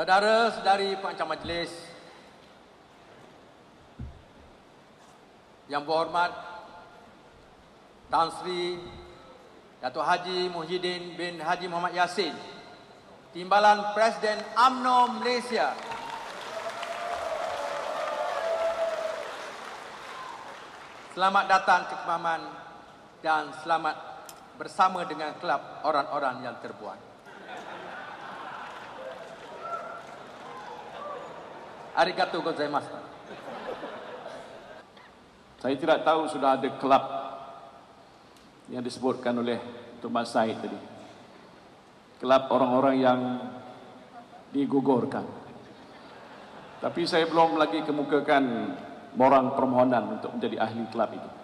Saudara-saudari pengancam majlis yang berhormat Tan Sri Datuk Haji Muhyiddin bin Haji Muhammad Yassin Timbalan Presiden AMNO Malaysia Selamat datang ke Kemaman dan selamat bersama dengan kelab orang-orang yang terbuat. Arigatou gozaimasu. Saya tidak tahu sudah ada kelab yang disebutkan oleh Tuan Said tadi. Kelab orang-orang yang digugurkan. Tapi saya belum lagi kemukakan borang permohonan untuk menjadi ahli kelab itu.